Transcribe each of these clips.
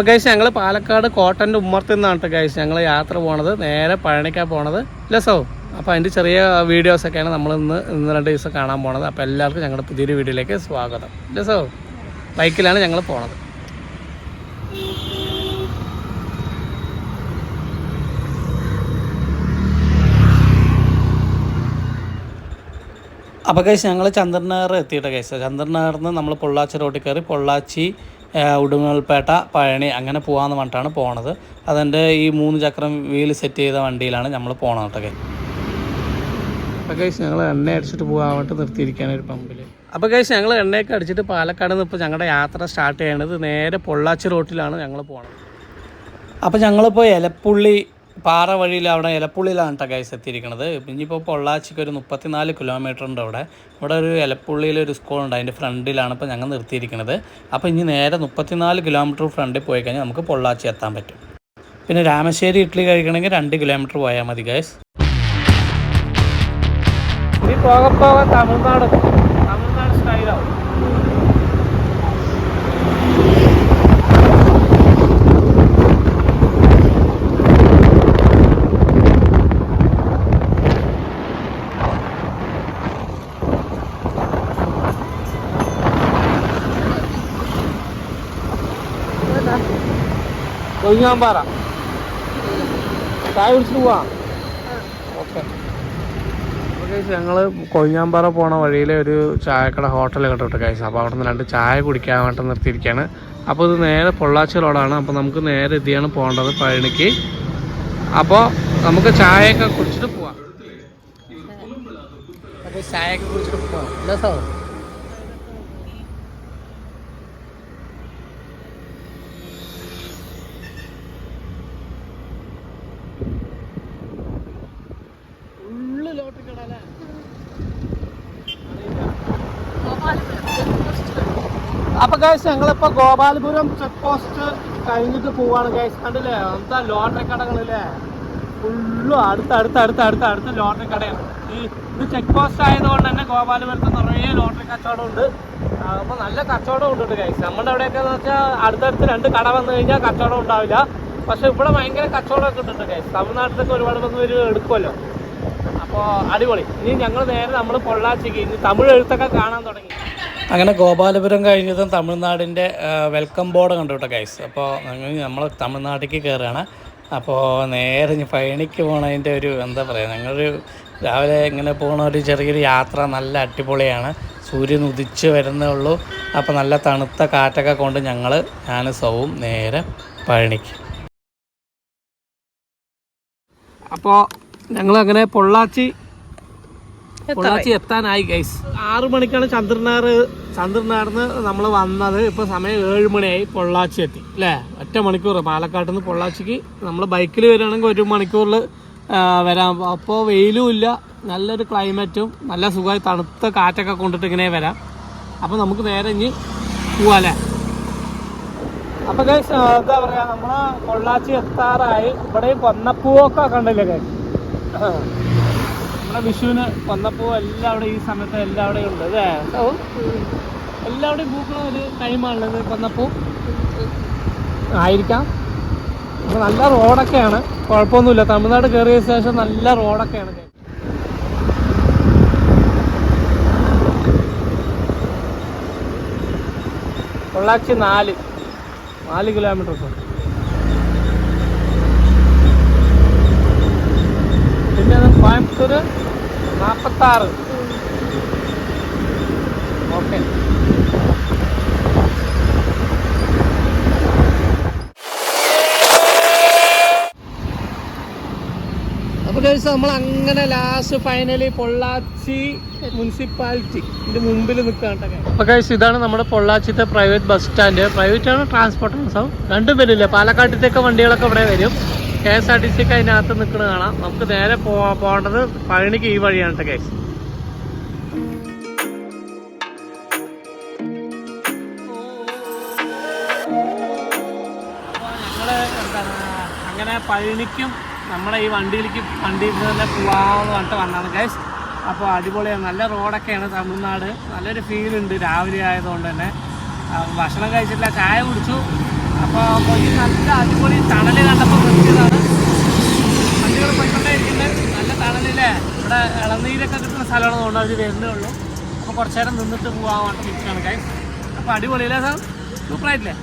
അപ്പോൾ കഴിച്ച് ഞങ്ങൾ പാലക്കാട് കോട്ടന്റെ ഉമ്മർത്തിൽ നിന്നാണ് കേട്ടോ കഴിച്ച് ഞങ്ങൾ യാത്ര പോണത്. നേരെ പഴനിക്കാൻ പോണത്. ലസോ അപ്പോൾ അതിന്റെ ചെറിയ വീഡിയോസൊക്കെയാണ് നമ്മൾ ഇന്ന് ഇന്ന് രണ്ട് ദിവസം കാണാൻ പോണത്. അപ്പോൾ എല്ലാവർക്കും ഞങ്ങളുടെ പുതിയൊരു വീഡിയോയിലേക്ക് സ്വാഗതം. ലസോ ബൈക്കിലാണ് ഞങ്ങൾ പോണത്. അപ്പോൾ കേസ് ഞങ്ങൾ ചന്ദ്രനഗർ എത്തിയിട്ട കേസ് ചന്ദ്രനഗറിൽ നിന്ന് നമ്മൾ പൊള്ളാച്ചി റോഡിൽ കയറി പൊള്ളാച്ചി ഉടുമൽപേട്ട പഴനി അങ്ങനെ പോകാമെന്ന് പറഞ്ഞിട്ടാണ് പോണത്. അതെന്റെ ഈ മൂന്ന് ചക്രം വീൽ സെറ്റ് ചെയ്ത വണ്ടിയിലാണ് നമ്മൾ പോണത് കേട്ടോ അപ്പോൾ കേസ് ഞങ്ങൾ എണ്ണ അടിച്ചിട്ട് പോകാൻ വേണ്ടി നിർത്തിയിരിക്കുകയാണ് ഒരു പമ്പിൽ അപ്പോൾ കേസ് ഞങ്ങൾ എണ്ണയൊക്കെ അടിച്ചിട്ട് പാലക്കാട് നിന്ന് ഇപ്പോൾ ഞങ്ങളുടെ യാത്ര സ്റ്റാർട്ട് ചെയ്യണത് നേരെ പൊള്ളാച്ചി റോട്ടിലാണ് ഞങ്ങൾ പോണത്. അപ്പോൾ ഞങ്ങളിപ്പോൾ എലപ്പുള്ളി പാറ വഴിയിൽ അവിടെ ഇലപ്പുള്ളിയിലാണ് കേട്ടോ ഗൈസ് എത്തിയിരിക്കുന്നത് ഇനിയിപ്പോൾ പൊള്ളാച്ചിക്ക് ഒരു മുപ്പത്തിനാല് കിലോമീറ്റർ ഉണ്ട് അവിടെ. ഇവിടെ ഒരു ഇലപ്പുള്ളിയിൽ ഒരു സ്കൂളുണ്ട് അതിന്റെ ഫ്രണ്ടിലാണ് ഇപ്പോൾ ഞങ്ങൾ നിർത്തിയിരിക്കുന്നത് അപ്പോൾ ഇനി നേരെ മുപ്പത്തിനാല് കിലോമീറ്റർ ഫ്രണ്ടിൽ പോയി കഴിഞ്ഞാൽ നമുക്ക് പൊള്ളാച്ചി എത്താൻ പറ്റും. പിന്നെ രാമശ്ശേരി ഇഡ്ഡലി കഴിക്കണമെങ്കിൽ രണ്ട് കിലോമീറ്റർ പോയാൽ മതി ഗൈസ് ഇനി പോകെ പോകെ തമിഴ്നാട്. കൊയ്യാമ്പാറ ചായ കുടിച്ചിട്ട് പോവാം. ഓക്കെ. ഞങ്ങൾ കൊയ്യാമ്പാറ പോണ വഴിയിൽ ഒരു ചായക്കട ഹോട്ടൽ കണ്ടിട്ട് കഴിച്ചു അപ്പോൾ അവിടെ നിന്ന് രണ്ട് ചായ കുടിക്കാൻ വേണ്ടി നിർത്തിയിരിക്കുകയാണ് അപ്പോൾ ഇത് നേരെ പൊള്ളാച്ചി റോഡാണ്. അപ്പോൾ നമുക്ക് നേരെ എത്തിയാണ് പോകേണ്ടത് പഴനിക്ക്. അപ്പോൾ നമുക്ക് ചായയൊക്കെ കുടിച്ചിട്ട് പോവാം. ചായയൊക്കെ കുടിച്ചിട്ട് പോവാം അല്ലേ സാർ ഫുള്ള് ലോട്ടറി കട അല്ലേ അപ്പൊ ഗൈസ് ഞങ്ങളിപ്പോ ഗോപാലപുരം ചെക്ക് പോസ്റ്റ് കഴിഞ്ഞിട്ട് പോവാണ് ഗൈസ് കണ്ടില്ലേ? എന്താ ലോട്ടറി കടകളല്ലേ? ഫുള്ളും അടുത്ത് അടുത്ത് അടുത്ത് അടുത്ത് അടുത്ത് ലോട്ടറി കടയാണ്. ഈ ഇത് ചെക്ക് പോസ്റ്റ് ആയതുകൊണ്ട് തന്നെ ഗോപാലപുരത്ത് നിറയെ ലോട്ടറി കച്ചവടം ഉണ്ട്. അപ്പൊ നല്ല കച്ചവടം ഉണ്ട് ഗൈസ് നമ്മുടെ അവിടെയൊക്കെ എന്ന് വെച്ചാൽ അടുത്തടുത്ത് രണ്ട് കട വന്നു കഴിഞ്ഞാൽ കച്ചവടം ഉണ്ടാവില്ല. പക്ഷെ ഇവിടെ ഭയങ്കര കച്ചവടമൊക്കെ ഉണ്ട് ഗൈസ് തമിഴ്നാട്ടിലൊക്കെ ഒരുപാട് വന്ന് ഒരു എടുക്കുമല്ലോ അപ്പോൾ അടിപൊളി. ഇനി ഞങ്ങൾ നേരെ നമ്മൾ പൊള്ളാച്ചിക്ക് ഇനി തമിഴ് എഴുത്തൊക്കെ കാണാൻ തുടങ്ങി. അങ്ങനെ ഗോപാലപുരം കഴിഞ്ഞതും തമിഴ്നാടിന്റെ വെൽക്കം ബോർഡ് കണ്ടു കേട്ടോ ഗൈസ് അപ്പോൾ നമ്മൾ തമിഴ്നാട്ടിലേക്ക് കയറുകയാണ് അപ്പോൾ നേരെ പയണിക്ക് പോണതിന്റെ ഒരു എന്താ പറയുക ഞങ്ങളൊരു രാവിലെ ഇങ്ങനെ പോണ ഒരു ചെറിയൊരു യാത്ര നല്ല അടിപൊളിയാണ്. സൂര്യൻ ഉദിച്ച് വരുന്നേ ഉള്ളൂ. അപ്പോൾ നല്ല തണുത്ത കാറ്റൊക്കെ കൊണ്ട് ഞങ്ങൾ ഞാൻ സൗവും നേരെ പഴനിക്ക്. അപ്പോൾ ഞങ്ങളങ്ങനെ പൊള്ളാച്ചി പൊള്ളാച്ചി എത്താനായി ഗൈസ് ആറു മണിക്കാണ് ചന്ദ്രനാർ ചന്ദ്രനാർന്ന് നമ്മൾ വന്നത്. ഇപ്പൊ സമയം ഏഴ് മണിയായി പൊള്ളാച്ചി എത്തി. അല്ലേ ഒറ്റ മണിക്കൂർ. പാലക്കാട്ട് നിന്ന് പൊള്ളാച്ചിക്ക് നമ്മൾ ബൈക്കിൽ വരികയാണെങ്കിൽ ഒരു മണിക്കൂറിൽ വരാം. അപ്പോൾ വെയിലും ഇല്ല. നല്ലൊരു ക്ലൈമറ്റും നല്ല സുഖമായി തണുത്ത കാറ്റൊക്കെ കൊണ്ടിട്ട് ഇങ്ങനെ വരാം. അപ്പോൾ നമുക്ക് നേരെ ഇനി പോവാല്ലേ അപ്പോൾ ഗൈസ് എന്താ പറയുക നമ്മൾ പൊള്ളാച്ചി എത്താറായി. ഇവിടെയും കൊന്നപ്പൂവൊക്കെ കണ്ടില്ലേ ഗൈസ് നമ്മുടെ വിഷുവിന് വന്നപ്പോൾ എല്ലാം അവിടെ ഈ സമയത്ത് എല്ലാം അവിടെ ഉണ്ട് അല്ലേ? ഓ. എല്ലാവിടെയും പൂക്കള ഒരു ടൈമാണുള്ളത് വന്നപ്പോൾ ആയിരിക്കാം. അപ്പോൾ നല്ല റോഡൊക്കെയാണ്. കുഴപ്പമൊന്നുമില്ല. തമിഴ്നാട് കയറിയ ശേഷം നല്ല റോഡൊക്കെയാണ്. തൊള്ളാച്ചി നാല്. നാല് കിലോമീറ്റർ പിന്നെ അത് കോയമ്പത്തൂർ നാൽപ്പത്താറ് ഓക്കെ. അപ്പോൾ കഴിച്ച് നമ്മൾ അങ്ങനെ ലാസ്റ്റ് ഫൈനലി പൊള്ളാച്ചി മുനിസിപ്പാലിറ്റി ഇതിന്റെ മുമ്പിൽ നിൽക്കാണ്ടൊക്കെ അപ്പോൾ കഴിച്ച് ഇതാണ് നമ്മുടെ പൊള്ളാച്ചിത്തെ പ്രൈവറ്റ് ബസ് സ്റ്റാൻഡ് പ്രൈവറ്റ് ആണ് ട്രാൻസ്പോർട്ട് ആണ്. സോ രണ്ടും വരില്ലേ പാലക്കാട്ടിലത്തേക്ക് വണ്ടികളൊക്കെ ഇവിടെ വരും. കെ എസ് ആർ ടി സിക്ക് അതിനകത്ത് നിൽക്കുന്നത് കാണാം. നമുക്ക് നേരെ പോവാ പോകേണ്ടത് പഴനിക്ക് ഈ വഴിയാണ് കേസ് ഞങ്ങൾ അങ്ങനെ പഴനിക്കും നമ്മുടെ ഈ വണ്ടിയിലേക്ക് വണ്ടിയിൽ തന്നെ പോവാമെന്ന് പറഞ്ഞിട്ട് വന്നാണ് ഗൈസ് അപ്പോൾ അടിപൊളിയാണ് നല്ല റോഡൊക്കെയാണ് തമിഴ്നാട്. നല്ലൊരു ഫീൽ ഉണ്ട് രാവിലെ ആയതുകൊണ്ട് തന്നെ. ഭക്ഷണം കഴിച്ചിട്ടില്ല ചായ കുടിച്ചു. നല്ല അടിപൊളി തണൽ കണ്ടപ്പോൾ നിർത്തിയതാണ്. വണ്ടികൾ പോയിക്കൊണ്ടേയിരിക്കുന്നത് നല്ല തണലില്ലേ? ഇവിടെ ഇളനീരൊക്കെ കിട്ടുന്ന സ്ഥലമാണ് തോന്നുന്നു അവർ വരുന്നേ ഉള്ളൂ. അപ്പോൾ കുറച്ച് നേരം നിന്നിട്ട് പോകാൻ വേണ്ടിയിരിക്കുകയാണ് കൈ അപ്പോൾ അടിപൊളിയില്ലേ സാർ? സൂപ്പറായിട്ടില്ലേ?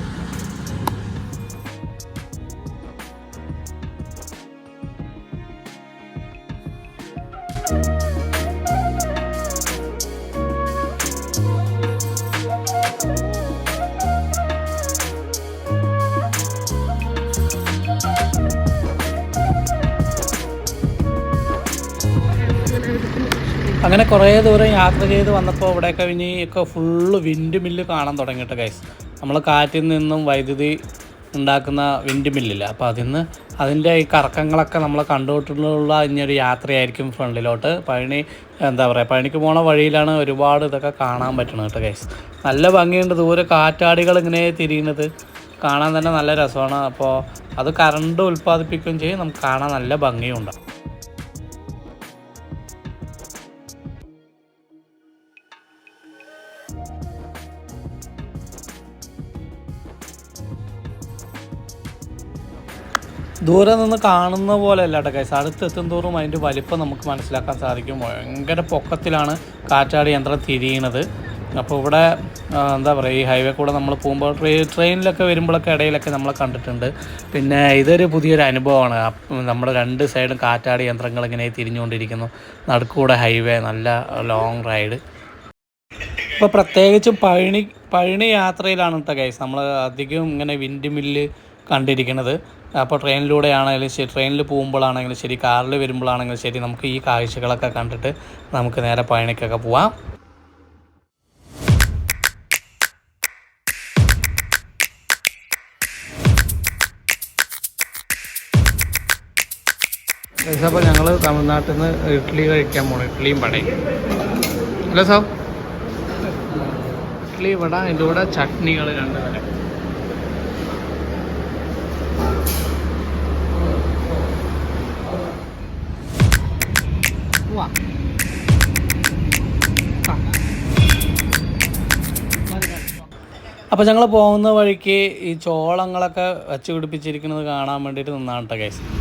അങ്ങനെ കുറേ ദൂരം യാത്ര ചെയ്ത് വന്നപ്പോൾ ഇവിടെയൊക്കെ ഇനി ഒക്കെ ഫുള്ള് വിൻഡ് മില്ല് കാണാൻ തുടങ്ങിയിട്ട് ഗൈസ് നമ്മൾ കാറ്റിൽ നിന്നും വൈദ്യുതി ഉണ്ടാക്കുന്ന വിൻഡ് മില്ലില്ല അപ്പോൾ അതിന്ന് അതിന്റെ ഈ കറക്കങ്ങളൊക്കെ നമ്മൾ കണ്ടുകൊണ്ടുള്ള ഇനിയൊരു യാത്രയായിരിക്കും ഫ്രണ്ടിലോട്ട്. പഴനി എന്താ പറയുക പഴനിക്ക് പോണ വഴിയിലാണ് ഒരുപാട് ഇതൊക്കെ കാണാൻ പറ്റുന്നത് കേട്ടോ ഗൈസ് നല്ല ഭംഗിയുണ്ട്. ദൂരെ കാറ്റാടികൾ ഇങ്ങനെ തിരിയുന്നത്. കാണാൻ തന്നെ നല്ല രസമാണ്. അപ്പോൾ അത് കറണ്ട് ഉൽപ്പാദിപ്പിക്കുകയും ചെയ്യും. നമുക്ക് കാണാൻ നല്ല ഭംഗിയുണ്ട്. ദൂരെ നിന്ന് കാണുന്ന പോലെ അല്ല കേട്ടോ കൈസ് അടുത്തെത്തും തോറും അതിന്റെ വലിപ്പം നമുക്ക് മനസ്സിലാക്കാൻ സാധിക്കും. ഭയങ്കര പൊക്കത്തിലാണ് കാറ്റാടി യന്ത്രം തിരിയണത് അപ്പോൾ ഇവിടെ എന്താ പറയുക ഈ ഹൈവേ കൂടെ നമ്മൾ പോകുമ്പോൾ ട്രെയിനിലൊക്കെ വരുമ്പോഴൊക്കെ ഇടയിലൊക്കെ നമ്മളെ കണ്ടിട്ടുണ്ട്. പിന്നെ ഇതൊരു പുതിയൊരു അനുഭവമാണ്. നമ്മുടെ രണ്ട് സൈഡും കാറ്റാടി യന്ത്രങ്ങൾ ഇങ്ങനെ തിരിഞ്ഞുകൊണ്ടിരിക്കുന്നു. നടുക്കൂടെ ഹൈവേ നല്ല ലോങ് റൈഡ് ഇപ്പോൾ പ്രത്യേകിച്ചും പഴനി പഴനി യാത്രയിലാണ് കേട്ടോ ഗൈസ് നമ്മൾ അധികം ഇങ്ങനെ വിൻഡ് മില്ല് കണ്ടിരിക്കുന്നത് അപ്പോൾ ട്രെയിനിലൂടെ ആണെങ്കിലും ശരി ട്രെയിനിൽ പോകുമ്പോഴാണെങ്കിലും ശരി കാറിൽ വരുമ്പോഴാണെങ്കിലും ശരി നമുക്ക് ഈ കാഴ്ചകളൊക്കെ കണ്ടിട്ട് നമുക്ക് നേരെ പഴനിക്കൊക്കെ പോവാം. അപ്പോൾ ഞങ്ങൾ തമിഴ്നാട്ടിൽ നിന്ന് ഇഡ്ഡലി കഴിക്കാൻ പോകണം ഇഡ്ഡലിയും പടയും ഹലോ സാർ ഇഡ്ഡലി വട അതിന്റെ കൂടെ ചട്നികൾ രണ്ട് അപ്പോൾ ഞങ്ങൾ പോകുന്ന വഴിക്ക് ഈ ചോളങ്ങളൊക്കെ വെച്ച് പിടിപ്പിച്ചിരിക്കുന്നത് കാണാൻ വേണ്ടിയിട്ട് നിന്നാണ് കേട്ടോ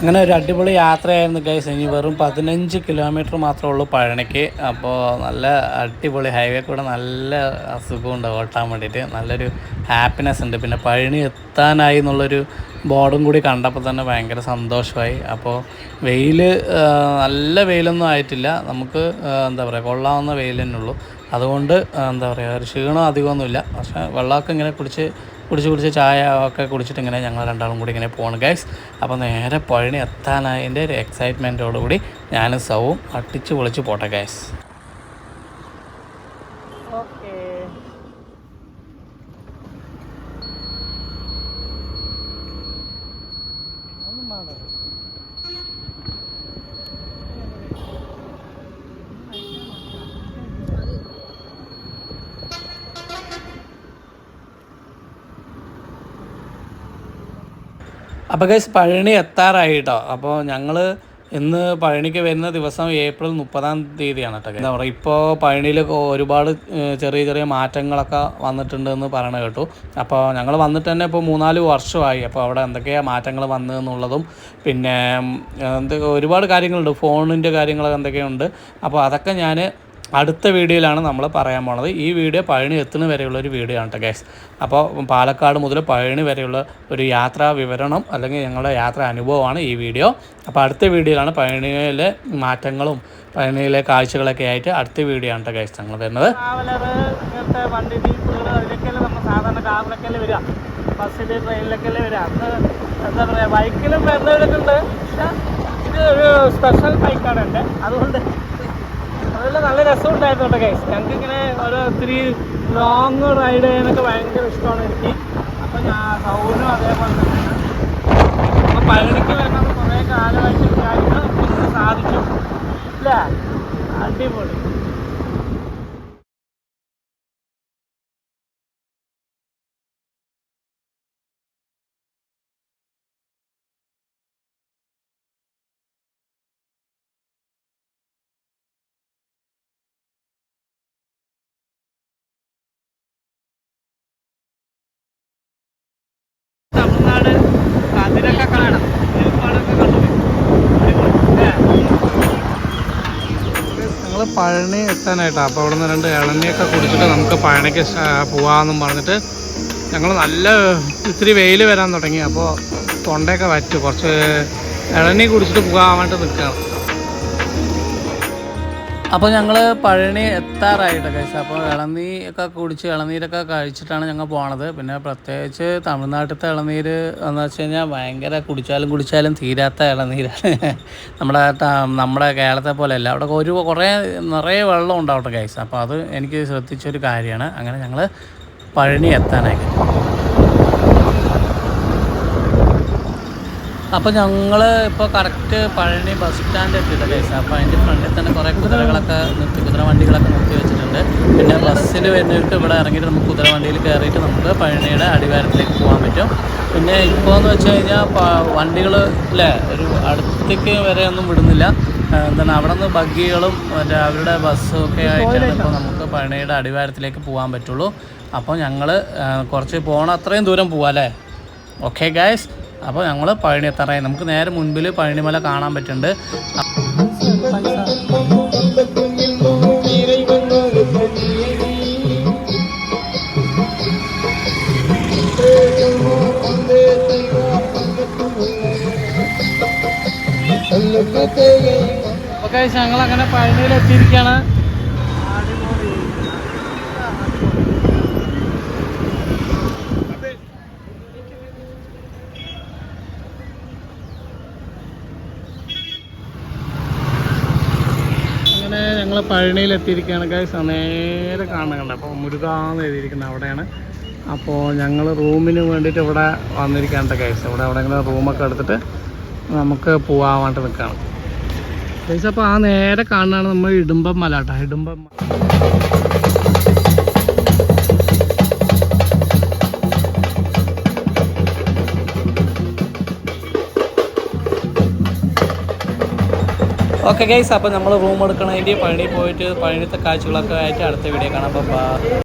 അങ്ങനെ ഒരു അടിപൊളി യാത്രയായിരുന്നു ഗൈസ് ഇനി വെറും പതിനഞ്ച് കിലോമീറ്റർ മാത്രമേ ഉള്ളൂ പഴനിക്ക്. അപ്പോൾ നല്ല അടിപൊളി ഹൈവേ കൂടെ നല്ല അസുഖമുണ്ട് ഓട്ടാൻ വേണ്ടിയിട്ട്. നല്ലൊരു ഹാപ്പിനെസ് ഉണ്ട്. പിന്നെ പഴനി എത്താനായി എന്നുള്ളൊരു ബോർഡും കൂടി കണ്ടപ്പോൾ തന്നെ ഭയങ്കര സന്തോഷമായി. അപ്പോൾ വെയിൽ നല്ല വെയിലൊന്നും ആയിട്ടില്ല. നമുക്ക് എന്താ പറയുക കൊള്ളാവുന്ന വെയിൽ തന്നെ ഉള്ളൂ. അതുകൊണ്ട് എന്താ പറയുക ഒരു ക്ഷീണം അധികമൊന്നുമില്ല. പക്ഷേ വെള്ളമൊക്കെ ഇങ്ങനെ കുടിച്ച് കുടിച്ച് കുടിച്ച് ചായ ഒക്കെ കുടിച്ചിട്ട് ഇങ്ങനെ ഞങ്ങൾ രണ്ടാളും കൂടി ഇങ്ങനെ പോകണം ഗൈസ് അപ്പോൾ നേരെ പഴനി എത്താനായതിന്റെ ഒരു എക്സൈറ്റ്മെന്റോടുകൂടി ഞാനും സവും അട്ടിച്ച് പൊളിച്ച് പോട്ടെ ഗൈസ് ഓക്കേ അപ്പോൾ ഗൈസ് പഴനി എത്താറായി കേട്ടോ അപ്പോൾ ഞങ്ങൾ ഇന്ന് പഴനിക്ക് വരുന്ന ദിവസം ഏപ്രിൽ മുപ്പതാം തീയതിയാണ് കേട്ടോ എന്താ പറയുക ഇപ്പോൾ പഴനിയിൽ ഒരുപാട് ചെറിയ ചെറിയ മാറ്റങ്ങളൊക്കെ വന്നിട്ടുണ്ടെന്ന് പറയണ കേട്ടു. അപ്പോൾ ഞങ്ങൾ വന്നിട്ട് തന്നെ ഇപ്പോൾ മൂന്നാൽ വർഷമായി. അപ്പോൾ അവിടെ എന്തൊക്കെയാണ് മാറ്റങ്ങൾ വന്നു എന്നുള്ളതും പിന്നെ എന്തൊക്കെ എന്ത് ഒരുപാട് കാര്യങ്ങളുണ്ട്. ഫോണിന്റെ കാര്യങ്ങളൊക്കെ എന്തൊക്കെയുണ്ട്. അപ്പോൾ അതൊക്കെ ഞാൻ അടുത്ത വീഡിയോയിലാണ് നമ്മൾ പറയാൻ പോണത്. ഈ വീഡിയോ പഴനി എത്തുന്ന വരെയുള്ള ഒരു വീഡിയോ ആണ് കേട്ടോ ഗൈസ് അപ്പോൾ പാലക്കാട് മുതൽ പഴനി വരെയുള്ള ഒരു യാത്രാ വിവരണം അല്ലെങ്കിൽ ഞങ്ങളുടെ യാത്രാ അനുഭവമാണ് ഈ വീഡിയോ. അപ്പോൾ അടുത്ത വീഡിയോയിലാണ് പഴനിയിലെ മാറ്റങ്ങളും പഴനിയിലെ കാഴ്ചകളൊക്കെ ആയിട്ട് അടുത്ത വീഡിയോ ആണ് കേട്ടോ ഗൈസ് ഞങ്ങൾ വരുന്നത്. സാധാരണ ബസ്സിൽ ബൈക്കിലും വരുന്നവരൊക്കെ ഉണ്ട്. പക്ഷേ ഇത് ഒരു സ്പെഷ്യൽ ബൈക്കാണ് എന്റെ. അതുകൊണ്ട് അതിൽ നല്ല രസം ഉണ്ടായിരുന്നു കേട്ടോ ഗൈസ് ഞങ്ങൾക്ക് ഇങ്ങനെ ഓരോ ഒത്തിരി ലോങ് റൈഡ് ചെയ്യാനൊക്കെ ഭയങ്കര ഇഷ്ടമാണ് എനിക്ക്. അപ്പം ഞാൻ സൗനും അതേപോലെ തന്നെയാണ് അപ്പം പഴനിക്ക് വരണം കുറേ കാലമായിട്ട് വിചാരിക്കണം സാധിച്ചു. ഇല്ല? അടിപൊളി. പഴനി എത്താനായിട്ടാണ് അപ്പോൾ അവിടെ നിന്ന് രണ്ട് ഇളനിയൊക്കെ കുടിച്ചിട്ട് നമുക്ക് പഴനിക്ക് പോകാമെന്നും പറഞ്ഞിട്ട് ഞങ്ങൾ നല്ല ഇത്തിരി വെയിൽ വരാൻ തുടങ്ങി. അപ്പോൾ തൊണ്ടയൊക്കെ വറ്റു. കുറച്ച് ഇളനി കുടിച്ചിട്ട് പോകാൻ വേണ്ടി നിൽക്കുകയാണ് അപ്പോൾ ഞങ്ങൾ പഴനി എത്താറായിട്ട് കഴിച്ചു അപ്പോൾ ഇളനീ ഒക്കെ കുടിച്ച് ഇളനീരൊക്കെ കഴിച്ചിട്ടാണ് ഞങ്ങൾ പോണത്. പിന്നെ പ്രത്യേകിച്ച് തമിഴ്നാട്ടിലത്തെ ഇളനീര് എന്ന് വെച്ച് കഴിഞ്ഞാൽ ഭയങ്കര കുടിച്ചാലും കുടിച്ചാലും തീരാത്ത ഇളനീരാണ്. നമ്മുടെ നമ്മുടെ കേരളത്തെ പോലെ അല്ല അവിടെ ഒരു കുറേ നിറയെ വെള്ളം ഉണ്ടാവട്ടെ കഴിച്ചു അപ്പോൾ അത് എനിക്ക് ശ്രദ്ധിച്ചൊരു കാര്യമാണ്. അങ്ങനെ ഞങ്ങൾ പഴനി എത്താനായിട്ട് അപ്പോൾ ഞങ്ങൾ ഇപ്പോൾ കറക്റ്റ് പഴനി ബസ് സ്റ്റാൻഡ് എത്തിയില്ല കേസ് അപ്പോൾ അതിന്റെ ഫ്രണ്ടിൽ തന്നെ കുറേ കുതിരകളൊക്കെ നിർത്തി കുതിര വണ്ടികളൊക്കെ നിർത്തി വെച്ചിട്ടുണ്ട്. പിന്നെ ബസ്സിൽ വരുന്നവർക്ക് ഇവിടെ ഇറങ്ങിയിട്ട് നമുക്ക് കുതിര വണ്ടിയിൽ കയറിയിട്ട് നമുക്ക് പഴനിയുടെ അടിവാരത്തിലേക്ക് പോകാൻ പറ്റും. പിന്നെ ഇപ്പോൾ എന്ന് വെച്ച് കഴിഞ്ഞാൽ വണ്ടികൾ അല്ലേ ഒരു അടുത്തേക്ക് വരെ ഒന്നും വിടുന്നില്ല. എന്താണ് അവിടെ നിന്ന് ബഗ്ഗികളും മറ്റേ അവരുടെ ബസ്സും ഒക്കെ ആയിട്ടാണ് ഇപ്പോൾ നമുക്ക് പഴനിയുടെ അടിവാരത്തിലേക്ക് പോകാൻ പറ്റുള്ളൂ. അപ്പോൾ ഞങ്ങൾ കുറച്ച് പോകണം അത്രയും ദൂരം പോവാം അല്ലേ ഓക്കെ ഗായ്സ് അപ്പോൾ ഞങ്ങൾ പഴനി എത്താറായി നമുക്ക് നേരെ മുൻപിൽ പഴനിമല കാണാൻ പറ്റുന്നുണ്ട്. ഓക്കെ ഞങ്ങൾ അങ്ങനെ പഴനിയിൽ എത്തിയിരിക്കുകയാണ് അങ്ങനെ പഴനിയിൽ എത്തിയിരിക്കുകയാണ് ഗൈസ് നേരെ കാണുന്നുണ്ട് അപ്പോൾ മുരുകാന്ന് എഴുതിയിരിക്കുന്നത് അവിടെയാണ്. അപ്പോൾ ഞങ്ങൾ റൂമിന് വേണ്ടിയിട്ട് ഇവിടെ വന്നിരിക്കുകയാണ് ഗൈസ് ഇവിടെ ഇങ്ങനെ റൂമൊക്കെ എടുത്തിട്ട് നമുക്ക് പോകാൻ വേണ്ടി നിൽക്കുകയാണ്. ഗൈസ് അപ്പോൾ ആ നേരെ കാണുന്നതാണ് നമ്മൾ ഇടുമ്പം മല കേട്ടോ ഇടുമ്പം ഓക്കെ ഗൈസ് അപ്പോൾ നമ്മൾ റൂം എടുക്കണതിന്റെ പഴനി പോയിട്ട് പഴനിത്തെ കാഴ്ചകളൊക്കെ ആയിട്ട് അടുത്ത വീഡിയോ കാണാം. അപ്പോൾ